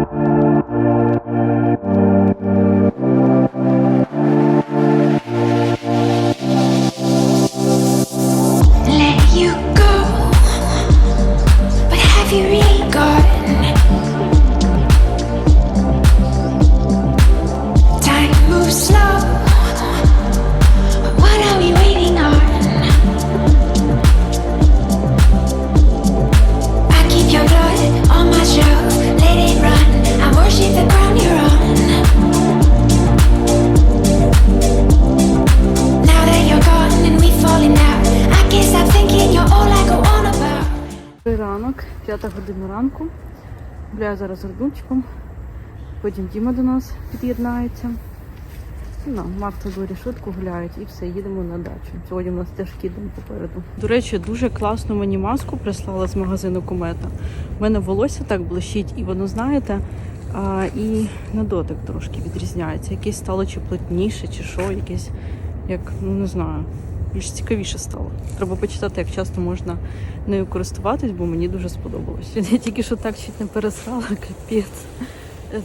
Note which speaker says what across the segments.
Speaker 1: Thank you.
Speaker 2: Гордунчиком. Потім Діма до нас під'єднається. Ну, Марта Лорі швидко гуляють і все, їдемо на дачу. Сьогодні у нас теж день попереду. До речі, дуже класну мені маску прислала з магазину Комета. У мене волосся так блищить, і воно, знаєте, а, і на дотик трошки відрізняється. Якесь стало чи плотніше, чи що, якесь, як, ну не знаю, більш цікавіше стало. Треба почитати, як часто можна нею користуватись, бо мені дуже сподобалось. Я тільки що так чуть не пересрала, капець.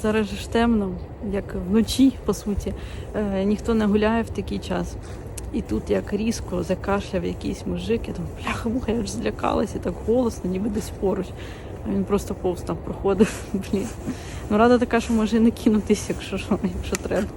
Speaker 2: Зараз ж темно, як вночі, по суті. Е, ніхто не гуляє в такий час. І тут як різко закашляв якийсь мужик, я думаю, бляха муха, я ж злякалася, так голосно, ніби десь поруч. А він просто повз там проходив. Блін. Ну рада така, що може не кинутись, якщо що, якщо треба.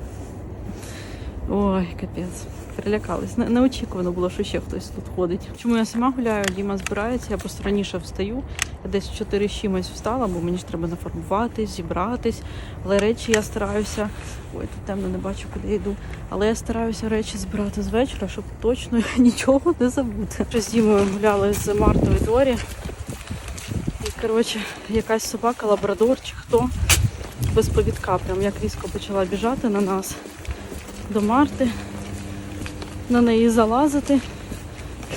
Speaker 2: Ой, капець. Перелякались. Не- Неочікувано було, що ще хтось тут ходить. Чому я сама гуляю, Діма збирається, я просто раніше встаю. Я десь в 4 чимось встала, бо мені ж треба нафарбуватись, зібратись. Але речі я стараюся. Ой, тут темно не бачу, куди йду. Але я стараюся речі збирати з вечора, щоб точно нічого не забути. Вже з Дімою гуляли з Мартою Дорі. І, коротше, якась собака, лабрадор чи хто без повідка, прям як різко почала біжати на нас до Марти на неї залазити.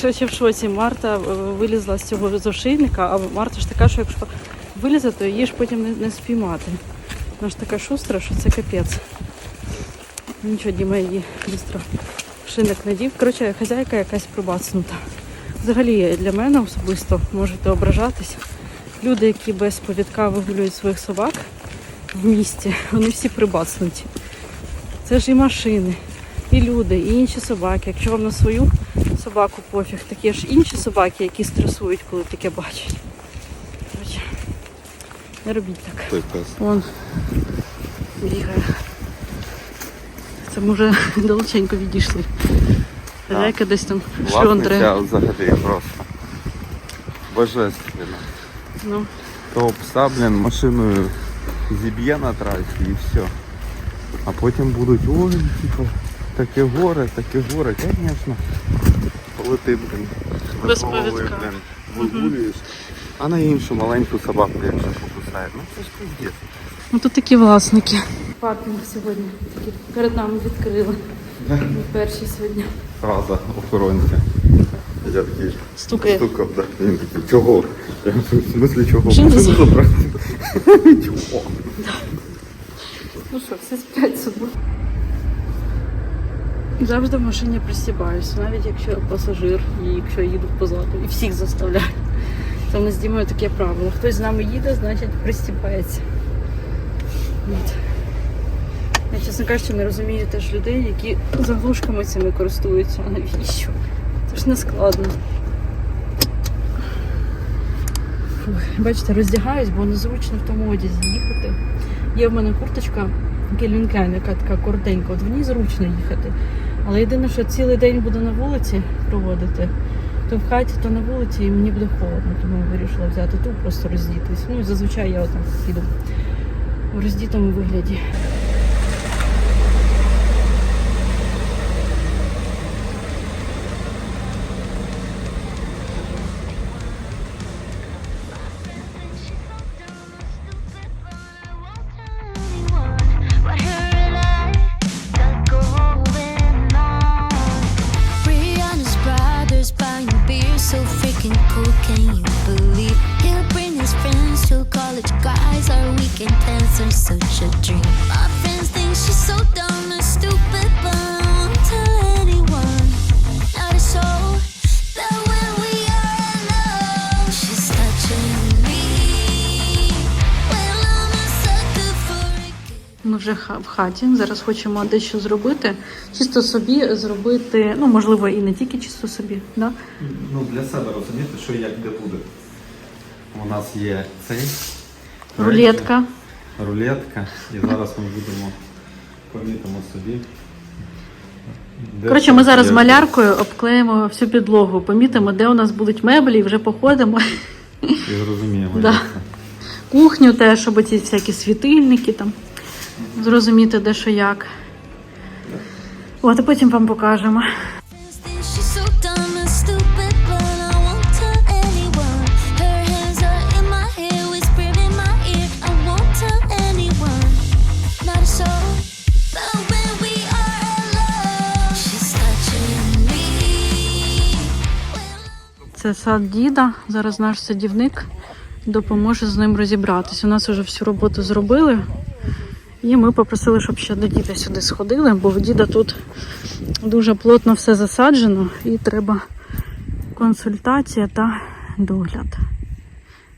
Speaker 2: Коротше, в шоці Марта е, вилізла з цього з ошейника, а Марта ж така, що якщо вилізе, то її ж потім не, не спіймати. Вона ж така шустра, що це капець. Нічого, Діма її швидко шинник надів. Коротше, хазяйка якась прибацнута. Взагалі, для мене особисто можете ображатись. Люди, які без повідка вигулюють своїх собак в місті, вони всі прибацнуті. Це ж і машини, і люди, і інші собаки. Якщо вам на свою собаку пофіг, так є ж інші собаки, які стресують, коли таке бачать. Не робіть так. Вон бігає. Це ми вже далеченько відійшли. Хазяйка десь там шльондре.
Speaker 3: Власниця взагалі просто божественно.
Speaker 2: Ну,
Speaker 3: Того пса, блін, машиною зіб'є на трасі і все. А потім будуть, ой, типу, таке горе, таке горе. Звісно, коли ти, блін,
Speaker 2: Без повідка.
Speaker 3: блін, вигулюєш, а на іншу маленьку собаку, якщо покусає. Ну це ж пиздець.
Speaker 2: ну тут такі власники. Паркінг сьогодні перед нами відкрили. Ми перші сьогодні.
Speaker 3: Правда, охоронця. Я такий
Speaker 2: Стукає.
Speaker 3: стукав, да. Він такий, чого? Я в смислі чого?
Speaker 2: Машину
Speaker 3: Машину
Speaker 2: забрати?
Speaker 3: забрати? Чого?
Speaker 2: Ну що, всі сплять з собою. Завжди в машині пристібаюся, навіть якщо я пасажир і якщо я їду позаду. І всіх заставляю. Це в нас з Дімою таке правило. Хтось з нами їде, значить пристібається. От. Я, чесно кажучи, не розумію теж людей, які заглушками цими користуються. А навіщо? Це ж не складно. Фух, бачите, роздягаюсь, бо незручно в тому одязі їхати. Є в мене курточка Klein, яка така коротенька, от в ній зручно їхати. Але єдине, що цілий день буду на вулиці проводити, то в хаті, то на вулиці, і мені буде холодно, тому я вирішила взяти ту, просто роздітись. Ну і зазвичай я отак піду в роздітому вигляді. Вже в хаті. Зараз хочемо дещо зробити. Чисто собі зробити, ну можливо, і не тільки чисто собі. Да?
Speaker 3: Ну, для себе розуміти, що як де буде. У нас є цей.
Speaker 2: Рулетка.
Speaker 3: Рулетка. І зараз ми будемо помітимо собі.
Speaker 2: Коротше, ми зараз з маляркою обклеїмо всю підлогу, помітимо, де у нас будуть меблі, і вже походимо.
Speaker 3: І зрозуміємо.
Speaker 2: Да. Кухню теж, щоб ці всякі світильники там. Зрозуміти, де що як. От, і потім вам покажемо. Це сад діда. Зараз наш садівник допоможе з ним розібратись. У нас вже всю роботу зробили. І ми попросили, щоб ще до діда сюди сходили, бо в діда тут дуже плотно все засаджено і треба консультація та догляд.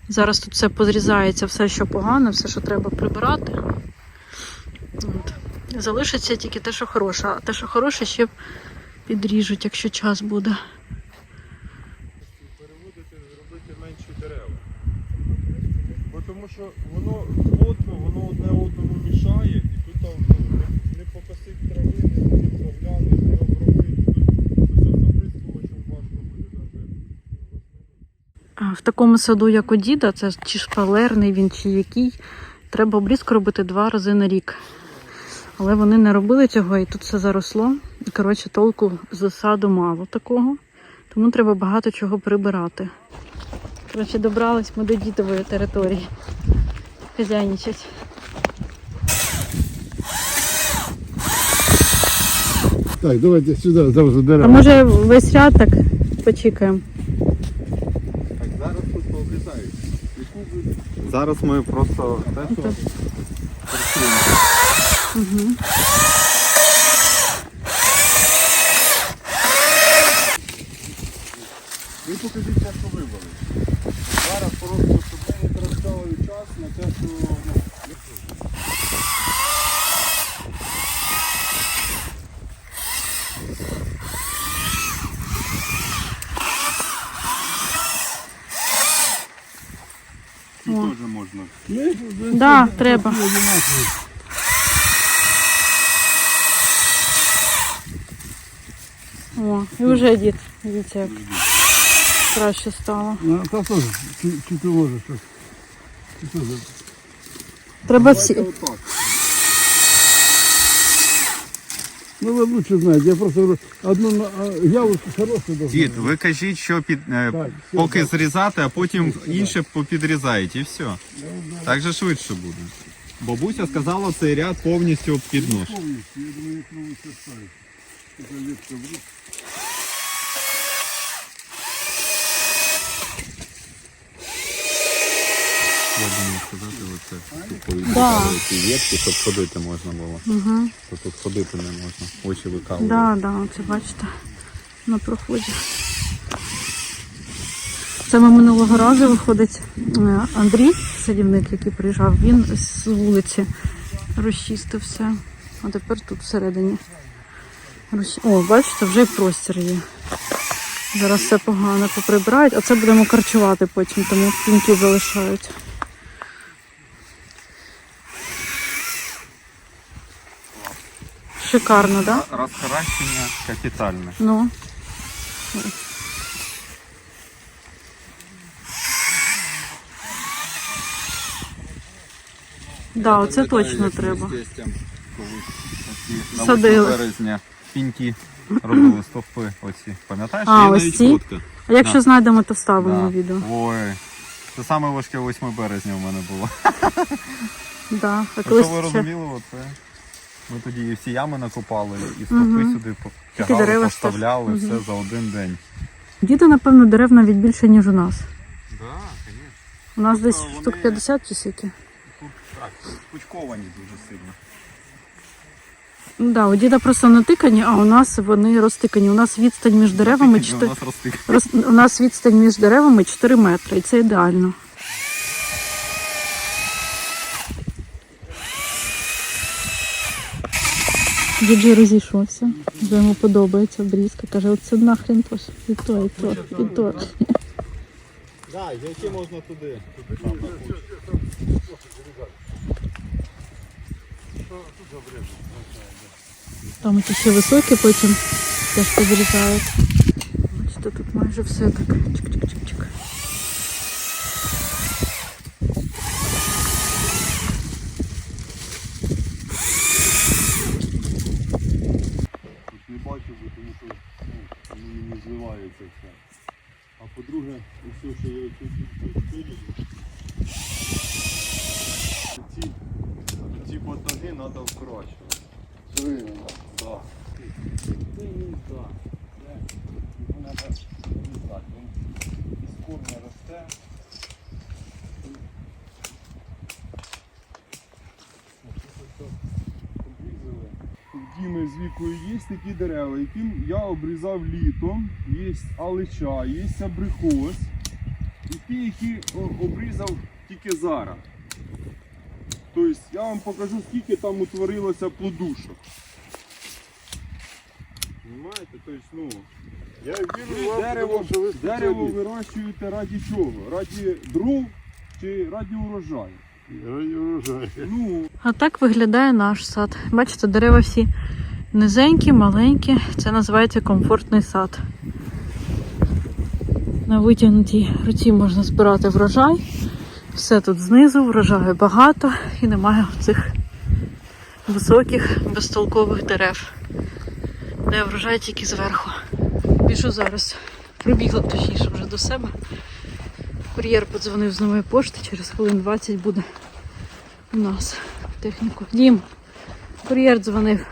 Speaker 2: Зараз тут все позрізається, все, що погано, все, що треба прибирати. От. Залишиться тільки те, що хороше, а те, що хороше, ще підріжуть, якщо час буде.
Speaker 4: переводити, зробити менші дерева. Бо тому що воно плотно, воно одне одному мішає, і тут там, ну, не, не покосить трави, не прогляне, не обробити. Тут все запискувачем важко буде навіть.
Speaker 2: А В такому саду, як у діда, це чи шпалерний він, чи який, треба обрізку робити два рази на рік. Але вони не робили цього, і тут все заросло. І, коротше, толку з саду мало такого. Тому треба багато чого прибирати. Коротше, добрались ми до дідової території. Хазяйничать.
Speaker 5: Так, давайте сюди, зараз
Speaker 2: А може весь ряд так почекаємо?
Speaker 3: Так, зараз тут пообрізають. Зараз ми просто те, що
Speaker 2: Угу.
Speaker 4: Ви покажіть те, що вибрали. Зараз просто, щоб не час на те, що ну, Тут теж можна.
Speaker 2: Так, да, треба. О, і вже дід, дивіться, як краще стало.
Speaker 5: Ну, Та теж, чи, чи ти можеш щось? Чи
Speaker 2: Треба всі.
Speaker 4: Отак.
Speaker 5: Ну ви лучше знаєте, я просто говорю, одну ялочку хорошу должна.
Speaker 3: Дід, ви кажіть, що під е,
Speaker 5: Так, все,
Speaker 3: поки
Speaker 5: так.
Speaker 3: зрізати, а потім інше попідрізаєте і все. Так же швидше буде. Бабуся сказала цей ряд повністю під нож.
Speaker 5: Повністю, я думаю, їх нову. Така ветка в руку.
Speaker 3: Я сказати оце.
Speaker 2: Да.
Speaker 3: ці ветки, щоб ходити можна було.
Speaker 2: Угу.
Speaker 3: То тут ходити не можна. Очі викалують.
Speaker 2: Да, да, це бачите, на проході. Це ми минулого разу виходить е, Андрій, садівник, який приїжджав, він з вулиці розчистив все. А тепер тут всередині. розчи- О, бачите, вже й простір є. Зараз все погано поприбирають, а це будемо карчувати потім, тому пінки залишають. Шикарно, так? Да?
Speaker 3: Розхаращення капітальне.
Speaker 2: Ну. Да, оце точно треба. Садили.
Speaker 3: березня піньки робили стовпи оці. Пам'ятаєш?
Speaker 2: А,
Speaker 3: Є
Speaker 2: ось
Speaker 3: навіть
Speaker 2: ці?
Speaker 3: фотка.
Speaker 2: А якщо знайдемо, то вставимо
Speaker 3: Да.
Speaker 2: відео.
Speaker 3: Ой. Це саме важке 8 березня у мене було.
Speaker 2: Да. А колись
Speaker 3: ви
Speaker 2: ще
Speaker 3: розуміли, оце. Ми тоді і всі ями накопали, і стовпи
Speaker 2: Мгм.
Speaker 3: сюди потягали, поставляли,
Speaker 2: Мгм.
Speaker 3: все за один день.
Speaker 2: діти, напевно, дерев навіть більше, ніж у нас.
Speaker 3: Так, звісно.
Speaker 2: У нас
Speaker 3: Тобто
Speaker 2: десь
Speaker 3: вони-
Speaker 2: штук 50 чи скільки.
Speaker 3: Тут так, кучковані дуже сильно.
Speaker 2: Ну да, у діда просто натикані, а у нас вони розтикані. У нас відстань між деревами 4...
Speaker 3: у нас
Speaker 2: роз- у нас відстань між деревами 4 метри, і це ідеально. Діджей розійшовся. Вже йому подобається обрізка. Каже, оце нахрен то. І то, і то, і то.
Speaker 3: Да, які можна туди.
Speaker 2: Там ті ще високі, потім теж підрізають. Бачите, тут майже все так. Чик-чик-чик-чик.
Speaker 4: Не бачу, бо тому що ну, воно мені зливається все. А по-друге, усе, що я тут виріжу, ці, ці батаги треба вкорачувати. Да. Ну, да. Це, Його треба різати. Він із корня росте. Обрізали. Діми з вікою є такі дерева, яким я обрізав літом. Є алича, є абрикос. І ті, які обрізав тільки зараз. Тобто я вам покажу, скільки там утворилося плодушок. Понимаєте? Тобто, ну,
Speaker 5: Я вірю вам,
Speaker 4: дерево,
Speaker 5: що ви
Speaker 4: дерево вирощуєте раді чого? Раді дров чи
Speaker 5: раді урожаю?
Speaker 2: А так виглядає наш сад. Бачите, дерева всі низенькі, маленькі. Це називається комфортний сад. На витягнутій руці можна збирати врожай. Все тут знизу, врожаю багато і немає цих високих, безтолкових дерев. Де врожай тільки зверху. Біжу зараз. Прибігла точніше вже до себе. Кур'єр подзвонив з нової пошти, через хвилин 20 буде у нас техніку. Дім, кур'єр дзвонив.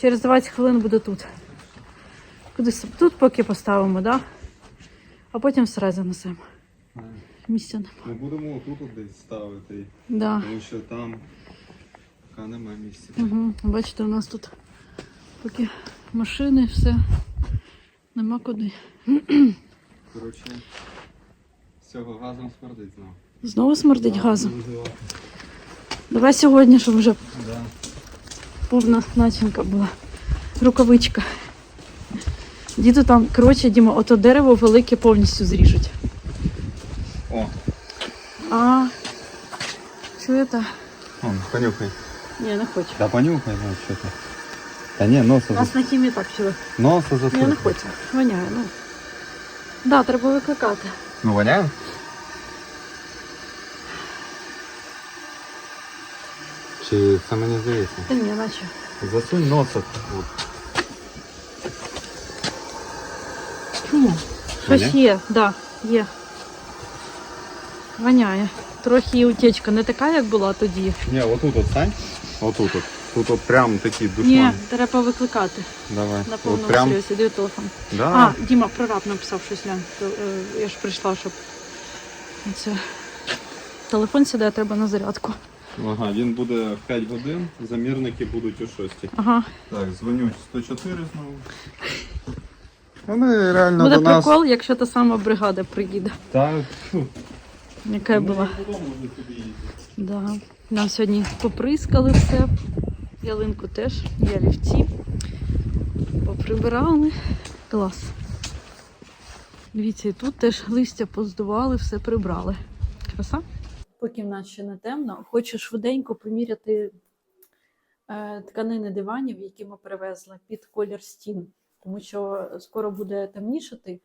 Speaker 2: Через 20 хвилин буде тут. Кудись тут поки поставимо, да? а потім все занесемо. Місця нема.
Speaker 3: Ми будемо тут десь ставити,
Speaker 2: Да.
Speaker 3: тому що там поки немає місця.
Speaker 2: Угу. Бачите, у нас тут поки машини, все. Нема куди.
Speaker 3: Коротше, цього газом смердить знову.
Speaker 2: Знову смердить газом. Давай сьогодні, щоб вже
Speaker 3: Да.
Speaker 2: повна начинка була. Рукавичка. Діду там, коротше, Діма, ото дерево велике повністю зріжуть.
Speaker 3: О,
Speaker 2: А чуєте?
Speaker 3: он, понюхай.
Speaker 2: Ні, не хочу.
Speaker 3: Да понюхай, ну що ти. Та ні, носа,
Speaker 2: У нас на хімії так вчили.
Speaker 3: носа
Speaker 2: Я не
Speaker 3: засунь.
Speaker 2: хочу. Воняє, ну. Да, треба викликати.
Speaker 3: Ну воняє? Чи це мені здається?
Speaker 2: Та ні, наче.
Speaker 3: Засунь носа. От.
Speaker 2: Щось
Speaker 3: Воняє?
Speaker 2: є, да, є. Воняє. Трохи і утечка не така, як була тоді.
Speaker 3: Ні, отут от стань. Отут от. Тут от прям такий
Speaker 2: Ні,
Speaker 3: душман.
Speaker 2: треба викликати.
Speaker 3: Давай.
Speaker 2: На
Speaker 3: От
Speaker 2: повному
Speaker 3: прям.
Speaker 2: серйозі, даю телефон.
Speaker 3: Да.
Speaker 2: А, Діма, прораб написав щось глянь. То, е, Я ж прийшла, щоб це. Телефон сідає, треба на зарядку.
Speaker 3: Ага, він буде в 5 годин, замірники будуть о 6.
Speaker 2: Ага.
Speaker 3: Так, дзвоню 104 знову. Вони реально
Speaker 2: Буде
Speaker 3: до нас.
Speaker 2: прикол, якщо та сама бригада приїде,
Speaker 3: Так,
Speaker 2: яка була. Да. Нам сьогодні поприскали все. Ялинку теж, ялівці. Поприбирали. Клас. Дивіться, і тут теж листя поздували, все прибрали. Краса? Поки в нас ще не темно, хочу швиденько поміряти е, тканини диванів, які ми привезли під колір стін. Тому що скоро буде темнішати,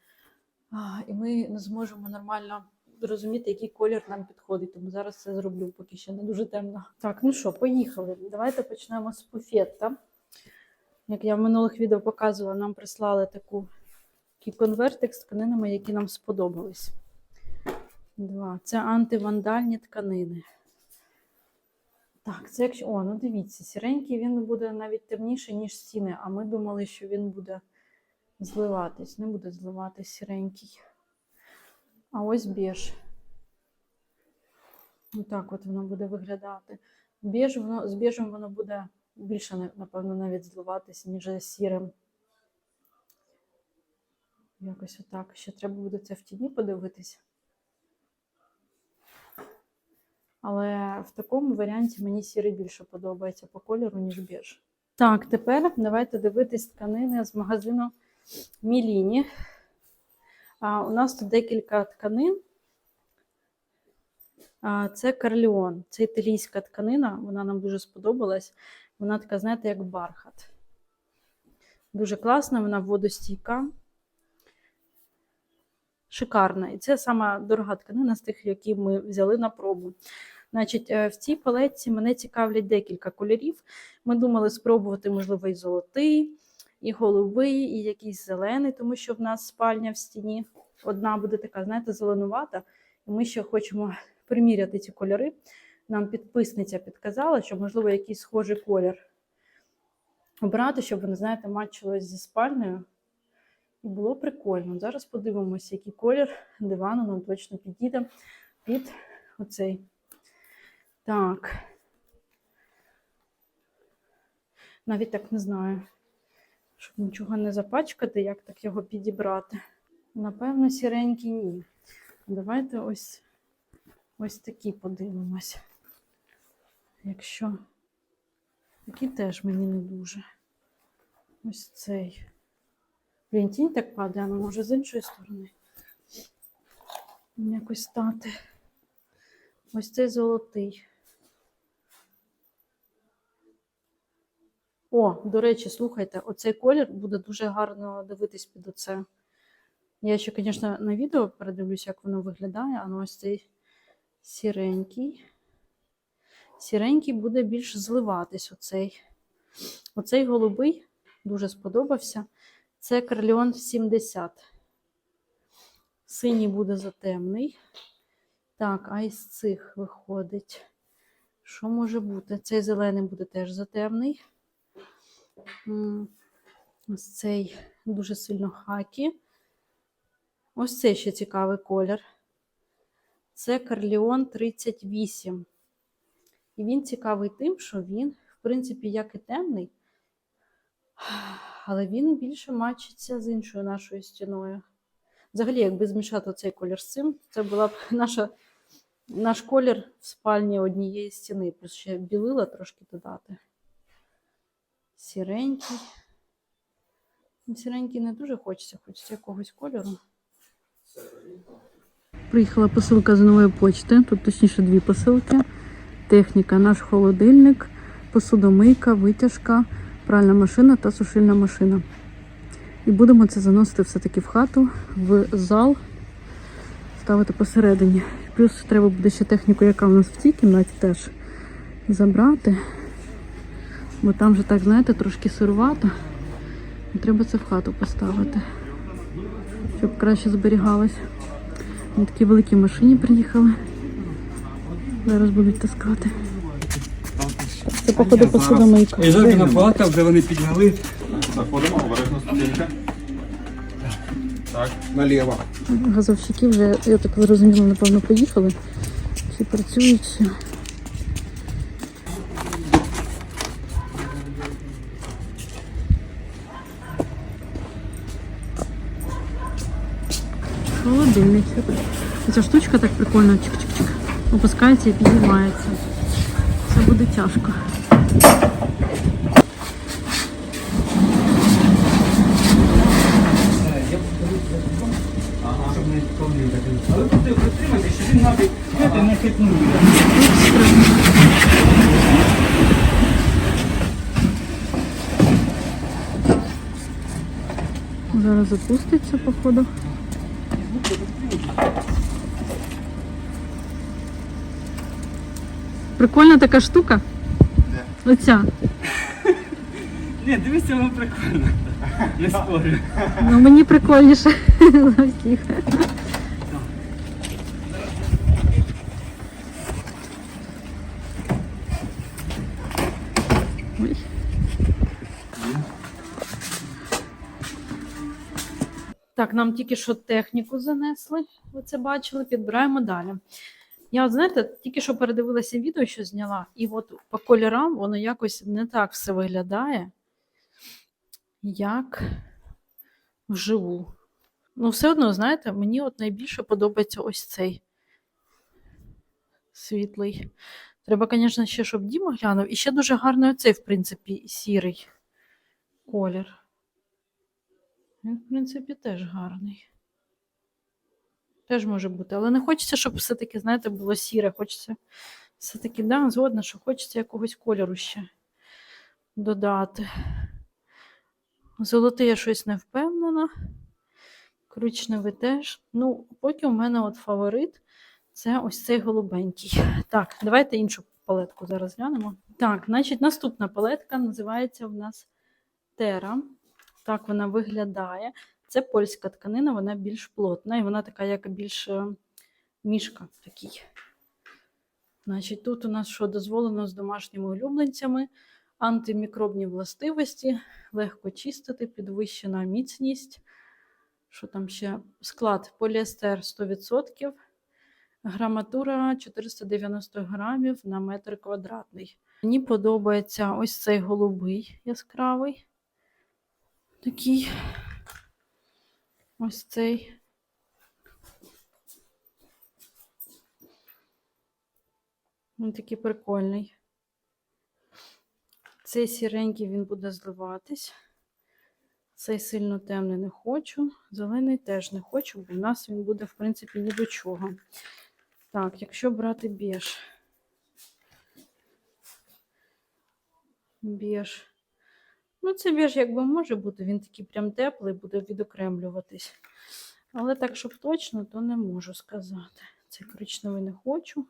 Speaker 2: і ми не зможемо нормально зрозуміти, який колір нам підходить. Тому зараз це зроблю, поки ще не дуже темно. Так, ну що, поїхали. Давайте почнемо з буфета. Як я в минулих відео показувала, нам прислали таку конвертик з тканинами, які нам сподобались. Два. Це антивандальні тканини. Так, це якщо. О, ну дивіться, сіренький він буде навіть темніший, ніж стіни, а ми думали, що він буде зливатись. Не буде зливатись сіренький. А ось біж. Отак от воно буде виглядати. Біж, воно, з біжем воно буде більше, напевно, навіть зливатися, ніж з сірим. Якось отак. Ще треба буде це в тіні подивитися. Але в такому варіанті мені сірий більше подобається по кольору, ніж біж. Так, тепер давайте дивитись тканини з магазину Міліні. А, у нас тут декілька тканин. А, це Карліон. Це італійська тканина, вона нам дуже сподобалась. Вона така, знаєте, як бархат. Дуже класна, вона водостійка. Шикарна. І це сама дорога тканина з тих, які ми взяли на пробу. Значить, е, в цій палетці мене цікавлять декілька кольорів. Ми думали спробувати, можливо, і золотий, і голубий, і якийсь зелений, тому що в нас спальня в стіні. Одна буде така, знаєте, зеленувата. І ми ще хочемо приміряти ці кольори. Нам підписниця підказала, що, можливо, якийсь схожий колір обрати, щоб вони, знаєте, матчилось зі спальнею. Було прикольно. Зараз подивимося, який колір дивану нам точно підійде під оцей. Так. Навіть так не знаю, щоб нічого не запачкати, як так його підібрати. Напевно, сіренький ні. Давайте ось, ось такі подивимось. Якщо. Такий теж мені не дуже. Ось цей. Блін, тінь так падає, але може з іншої сторони. Якось стати. Ось цей золотий. О, до речі, слухайте, оцей колір буде дуже гарно дивитись під оце. Я ще, звісно, на відео передивлюся, як воно виглядає, але ось цей сіренький. Сіренький буде більш зливатись оцей. Оцей голубий дуже сподобався. Це Карліон 70. Синій буде затемний. Так, а із цих виходить. Що може бути? Цей зелений буде теж затемний. Ось цей дуже сильно хакі. Ось цей ще цікавий колір. Це Карліон 38. І він цікавий тим, що він, в принципі, як і темний, але він більше мачиться з іншою нашою стіною. Взагалі, якби змішати цей колір з цим, це була б наша, наш колір в спальні однієї стіни. Плюс ще білила трошки додати. Сіренький. Ну, Сіренький не дуже хочеться, хочеться якогось кольору. Приїхала посилка з нової почти, тут точніше дві посилки. Техніка, наш холодильник, посудомийка, витяжка, пральна машина та сушильна машина. І будемо це заносити все-таки в хату, в зал, ставити посередині. Плюс треба буде ще техніку, яка в нас в цій кімнаті теж забрати. Бо там вже так, знаєте, трошки сирувато. Треба це в хату поставити, щоб краще зберігалось. На такій великій машині приїхали. Зараз будуть таскати. Це походу посудомийка.
Speaker 6: І жарко наплакав, де вони підняли
Speaker 3: Заходимо, обережно стінка. Так.
Speaker 6: наліво.
Speaker 2: Газовщики вже, я так зрозуміла, напевно, поїхали. Чи працюють ще. Холодильничок. Ця штучка так прикольно чик-чик-чик. Опускається і піднімається. Це буде тяжко.
Speaker 6: Але ти притримайся, що він навіть знаєте, не хитнув.
Speaker 2: Зараз запуститься, походу. Прикольна така штука. Оця.
Speaker 6: Ні, дивися, воно прикольно. Не спорю.
Speaker 2: Ну мені прикольніше Так, нам тільки що техніку занесли. Ви це бачили, підбираємо далі. Я, от, знаєте, тільки що передивилася відео, що зняла, і от по кольорам воно якось не так все виглядає, як вживу. Ну, все одно, знаєте, мені от найбільше подобається ось цей світлий. Треба, звісно, ще, щоб Діма глянув. І ще дуже гарний оцей, в принципі, сірий колір. Він, в принципі, теж гарний. Теж може бути. Але не хочеться, щоб все-таки, знаєте, було сіре. Хочеться все-таки, да, згодна, що хочеться якогось кольору ще додати. Золотий я щось не впевнена. Коричневий теж. Ну, поки у мене от фаворит це ось цей голубенький. Так, давайте іншу палетку зараз глянемо. Так, значить, наступна палетка називається у нас Тера. Так вона виглядає. Це польська тканина, вона більш плотна і вона така, як більш е, мішка такий. Значить, тут у нас що дозволено з домашніми улюбленцями, антимікробні властивості, легко чистити, підвищена міцність. Що там ще? Склад поліестер 100%, граматура 490 грамів на метр квадратний. Мені подобається ось цей голубий яскравий. Такий. Ось цей. Він такий прикольний. Цей сіренький він буде зливатись. Цей сильно темний не хочу. Зелений теж не хочу, бо в нас він буде, в принципі, ні до чого. Так, якщо брати біж. Біж. Ну, це біж якби може бути, він такий прям теплий, буде відокремлюватись. Але так, щоб точно, то не можу сказати. Цей коричневий не хочу.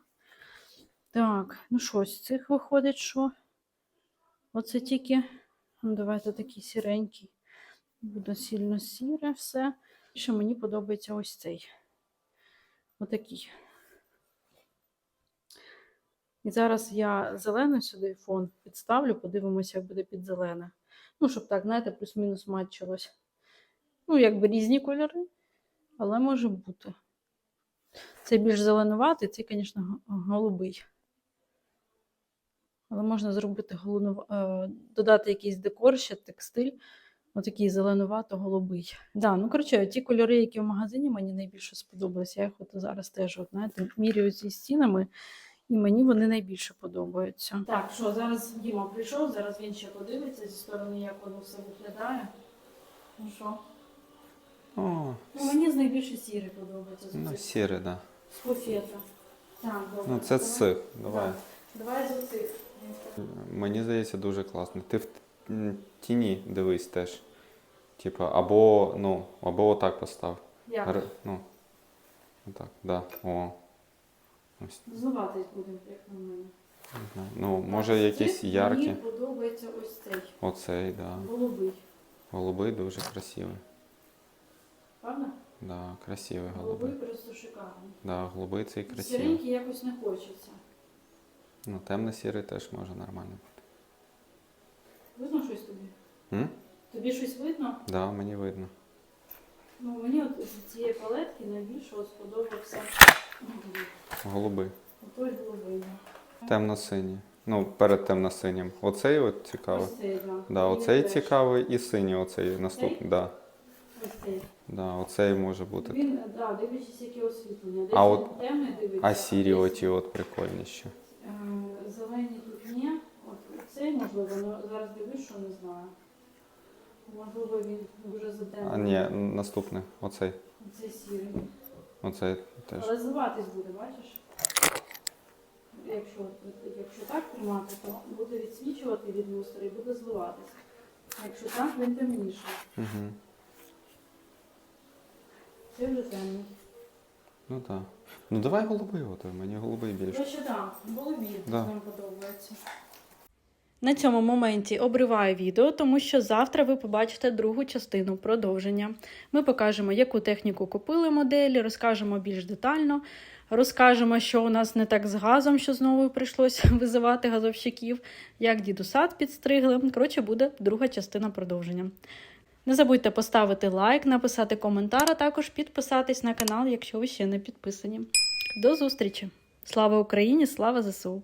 Speaker 2: Так, ну що, з цих виходить, що? Оце тільки, ну, давайте такий сіренький. Буде сильно сіре все. Ще мені подобається ось цей. Отакий. І зараз я зелений сюди фон підставлю, подивимося, як буде під зелене. Ну, щоб так, знаєте, плюс-мінус матчилось. Ну, якби різні кольори, але може бути. Це більш зеленуватий, цей, звісно, голубий. Але можна зробити голунов... е, додати якийсь декор, ще текстиль. Отакий зеленувато-голубий. Да, ну, коротше, ті кольори, які в магазині мені найбільше сподобалися. Я їх от зараз теж от, знаєте, міряю зі стінами, і мені вони найбільше подобаються. Так, що зараз Діма прийшов, зараз він ще подивиться зі сторони, як воно все виглядає. Ну що?
Speaker 3: О,
Speaker 2: Ну, мені з найбільше сірий подобається. з
Speaker 3: ну
Speaker 2: оцих,
Speaker 3: сіре, да.
Speaker 2: З кофета. Так, добре.
Speaker 3: Ну це
Speaker 2: Давай.
Speaker 3: з цих. Давай.
Speaker 2: Так. Давай з оцих.
Speaker 3: Мені здається, дуже класно. Ти в м, тіні дивись теж. Типа, або, ну, або отак постав.
Speaker 2: Як?
Speaker 3: Р- Ну. Отак, да. О. Ось,
Speaker 2: Зливатись будемо, як на мене.
Speaker 3: не знаю. Ну, може якісь яркі.
Speaker 2: Мені подобається ось цей
Speaker 3: Оцей, да.
Speaker 2: голубий.
Speaker 3: Голубий дуже красивий.
Speaker 2: Правда?
Speaker 3: Да, красивий
Speaker 2: Голубий
Speaker 3: голубий.
Speaker 2: просто шикарний.
Speaker 3: Да, голубий цей красивий.
Speaker 2: Сіренький якось не хочеться.
Speaker 3: Ну, темно-сірий теж може нормально. бути.
Speaker 2: Видно щось тобі?
Speaker 3: М?
Speaker 2: Тобі щось видно?
Speaker 3: Да, мені видно.
Speaker 2: Ну, мені от з цієї палетки найбільше от сподобався
Speaker 3: Голубий.
Speaker 2: той голубий.
Speaker 3: Темно-синій. Ну, перед темно-синім. Оцей от цікавий.
Speaker 2: Ось цей, да.
Speaker 3: Да, оцей цікавий і синій оцей наступний. Да.
Speaker 2: Ось цей.
Speaker 3: Да, оцей може бути.
Speaker 2: Він, да, дивлячись, яке освітлення. Десь
Speaker 3: А от-
Speaker 2: темний дивиться.
Speaker 3: А сірі
Speaker 2: десь,
Speaker 3: оті от прикольніші.
Speaker 2: е, Зелені тут ні. От цей, можливо, ну, зараз дивлюсь, що не знаю. Можливо, він дуже затемнений.
Speaker 3: А ні, наступний. Оцей.
Speaker 2: Цей сірий.
Speaker 3: Оцей теж.
Speaker 2: Але звиватись буде, бачиш? Якщо, якщо так тримати, то буде відсвічувати від люстри і буде зливатись. А якщо так, він темніший.
Speaker 3: Угу.
Speaker 2: Це вже темний.
Speaker 3: Ну так. Ну давай голубий, от, мені голубий більше.
Speaker 2: Коротше, так, голубі
Speaker 3: Да.
Speaker 2: нам подобається. На цьому моменті обриваю відео, тому що завтра ви побачите другу частину продовження. Ми покажемо, яку техніку купили моделі, розкажемо більш детально, розкажемо, що у нас не так з газом, що знову прийшлося визивати газовщиків, як дідусад підстригли. Коротше, буде друга частина продовження. Не забудьте поставити лайк, написати коментар, а також підписатись на канал, якщо ви ще не підписані. До зустрічі! Слава Україні! Слава ЗСУ!